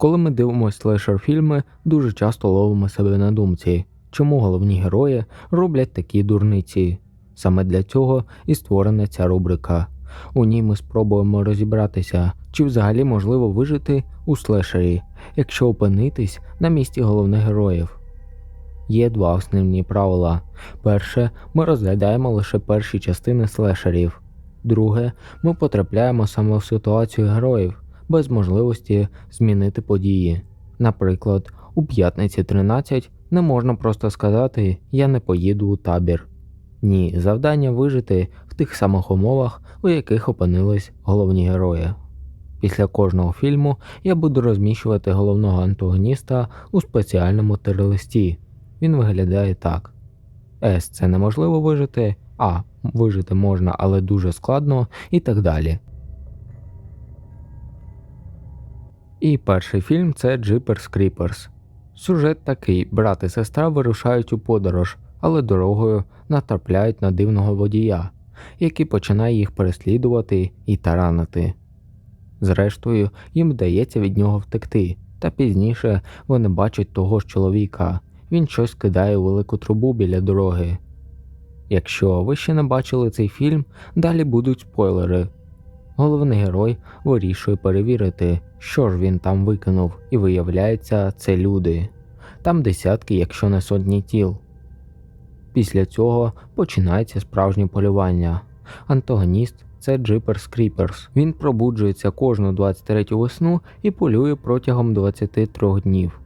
Коли ми дивимося слешер фільми, дуже часто ловимо себе на думці, чому головні герої роблять такі дурниці. Саме для цього і створена ця рубрика. У ній ми спробуємо розібратися, чи взагалі можливо вижити у слешері, якщо опинитись на місці головних героїв. Є два основні правила. Перше, ми розглядаємо лише перші частини слешерів. Друге, ми потрапляємо саме в ситуацію героїв без можливості змінити події. Наприклад, у п'ятниці 13 не можна просто сказати Я не поїду у табір. Ні, завдання вижити в тих самих умовах, у яких опинились головні герої. Після кожного фільму я буду розміщувати головного антагоніста у спеціальному тирлисті. Він виглядає так: С це неможливо вижити, А вижити можна, але дуже складно, і так далі. І перший фільм це Jeepers Creepers. Сюжет такий: брат і сестра вирушають у подорож, але дорогою натрапляють на дивного водія, який починає їх переслідувати і таранити. Зрештою, їм вдається від нього втекти, та пізніше вони бачать того ж чоловіка. Він щось кидає у велику трубу біля дороги. Якщо ви ще не бачили цей фільм, далі будуть спойлери. Головний герой вирішує перевірити, що ж він там викинув, і виявляється, це люди. Там десятки, якщо не сотні тіл. Після цього починається справжнє полювання. Антагоніст це Jeepers Creepers. Він пробуджується кожну 23 весну і полює протягом 23 днів.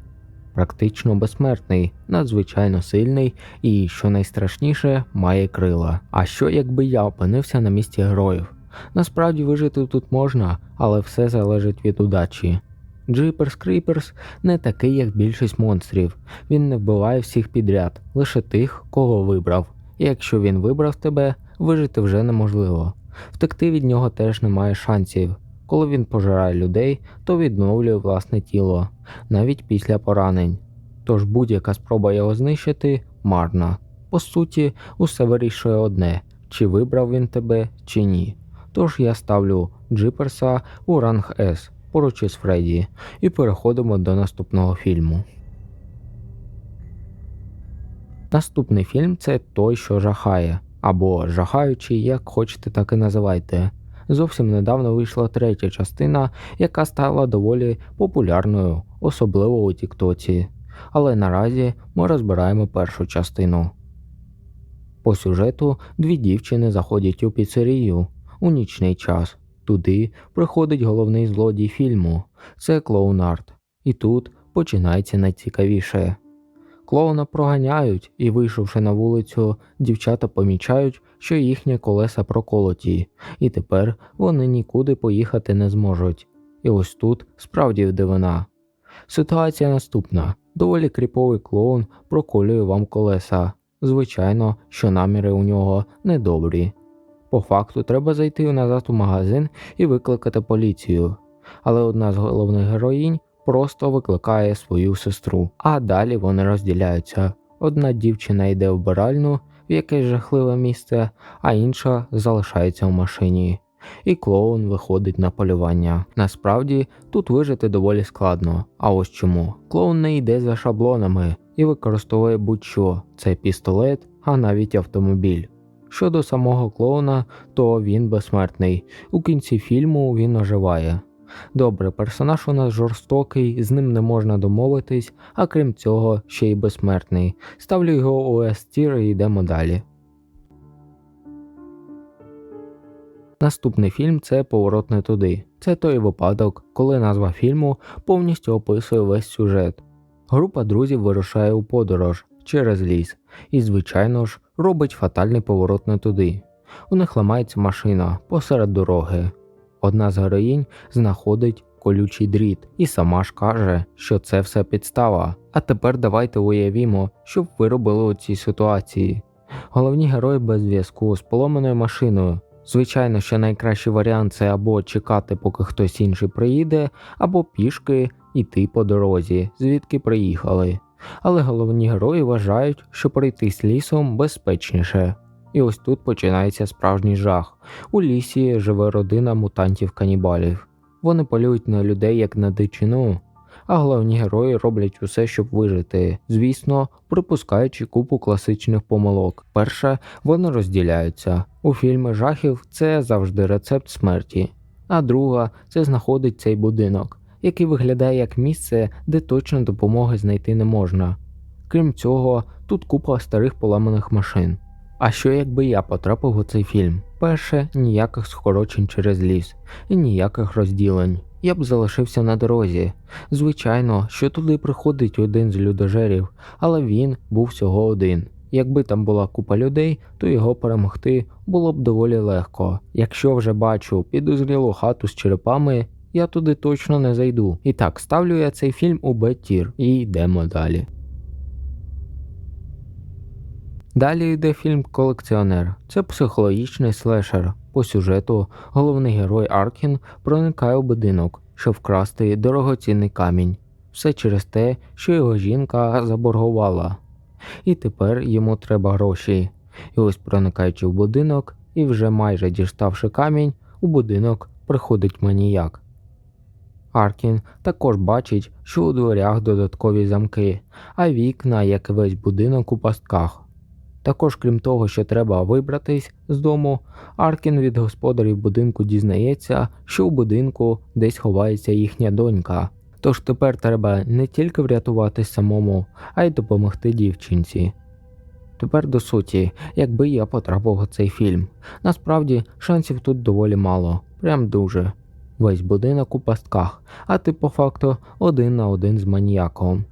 Практично безсмертний, надзвичайно сильний і, що найстрашніше, має крила. А що якби я опинився на місці героїв? Насправді вижити тут можна, але все залежить від удачі. Jeepers Creepers не такий, як більшість монстрів. Він не вбиває всіх підряд, лише тих, кого вибрав. І якщо він вибрав тебе, вижити вже неможливо. Втекти від нього теж немає шансів. Коли він пожирає людей, то відновлює власне тіло, навіть після поранень. Тож будь-яка спроба його знищити марна. По суті, усе вирішує одне: чи вибрав він тебе, чи ні. Тож я ставлю Джиперса у ранг С поруч із Фредді і переходимо до наступного фільму. Наступний фільм це той, що жахає, або жахаючий, як хочете, так і називайте. Зовсім недавно вийшла третя частина, яка стала доволі популярною, особливо у Тіктоці. Але наразі ми розбираємо першу частину. По сюжету дві дівчини заходять у піцерію у нічний час. Туди приходить головний злодій фільму це клоун Арт. І тут починається найцікавіше. Клоуна проганяють, і, вийшовши на вулицю, дівчата помічають, що їхні колеса проколоті, і тепер вони нікуди поїхати не зможуть. І ось тут справді дивина. Ситуація наступна: доволі кріповий клоун проколює вам колеса. Звичайно, що наміри у нього недобрі. По факту треба зайти назад у магазин і викликати поліцію. Але одна з головних героїнь просто викликає свою сестру, а далі вони розділяються. Одна дівчина йде в биральну в якесь жахливе місце, а інша залишається в машині. І клоун виходить на полювання. Насправді тут вижити доволі складно. А ось чому? Клоун не йде за шаблонами і використовує будь-що це пістолет, а навіть автомобіль. Щодо самого клоуна, то він безсмертний. У кінці фільму він оживає. Добре, персонаж у нас жорстокий, з ним не можна домовитись, а крім цього, ще й безсмертний. Ставлю його у S-тір і йдемо далі. Наступний фільм це Поворот не туди. Це той випадок, коли назва фільму повністю описує весь сюжет. Група друзів вирушає у подорож через ліс і, звичайно ж, робить фатальний поворот не туди. У них ламається машина посеред дороги. Одна з героїнь знаходить колючий дріт і сама ж каже, що це все підстава. А тепер давайте уявімо, що ви робили у цій ситуації. Головні герої без зв'язку з поломаною машиною. Звичайно, що найкращий варіант це або чекати, поки хтось інший приїде, або пішки йти по дорозі, звідки приїхали. Але головні герої вважають, що пройтись лісом безпечніше. І ось тут починається справжній жах. У лісі живе родина мутантів канібалів. Вони полюють на людей як на дичину, а головні герої роблять усе, щоб вижити, звісно, припускаючи купу класичних помилок. Перше, вони розділяються. У фільми жахів це завжди рецепт смерті, а друга це знаходить цей будинок, який виглядає як місце, де точно допомоги знайти не можна. Крім цього, тут купа старих поламаних машин. А що якби я потрапив у цей фільм? Перше, ніяких скорочень через ліс і ніяких розділень. Я б залишився на дорозі. Звичайно, що туди приходить один з людожерів, але він був всього один. Якби там була купа людей, то його перемогти було б доволі легко. Якщо вже бачу підозрілу хату з черепами, я туди точно не зайду. І так, ставлю я цей фільм у Б-тір і йдемо далі. Далі йде фільм Колекціонер. Це психологічний слешер. По сюжету головний герой Аркін проникає у будинок, щоб вкрасти дорогоцінний камінь. Все через те, що його жінка заборгувала. І тепер йому треба гроші. І ось проникаючи в будинок і вже майже діставши камінь, у будинок приходить маніяк. Аркін також бачить, що у дверях додаткові замки, а вікна, як весь будинок у пастках. Також, крім того, що треба вибратись з дому, Аркін від господарів будинку дізнається, що у будинку десь ховається їхня донька. Тож тепер треба не тільки врятуватись самому, а й допомогти дівчинці. Тепер до суті, якби я потрапив у цей фільм. Насправді шансів тут доволі мало, прям дуже. Весь будинок у пастках, а ти по факту один на один з маніяком.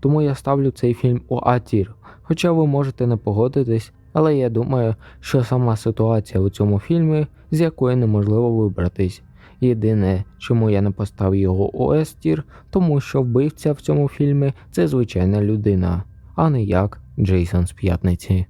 Тому я ставлю цей фільм у А-тір, Хоча ви можете не погодитись, але я думаю, що сама ситуація у цьому фільмі, з якої неможливо вибратись. Єдине, чому я не поставив його у S-тір, тому що вбивця в цьому фільмі це звичайна людина, а не як Джейсон з п'ятниці.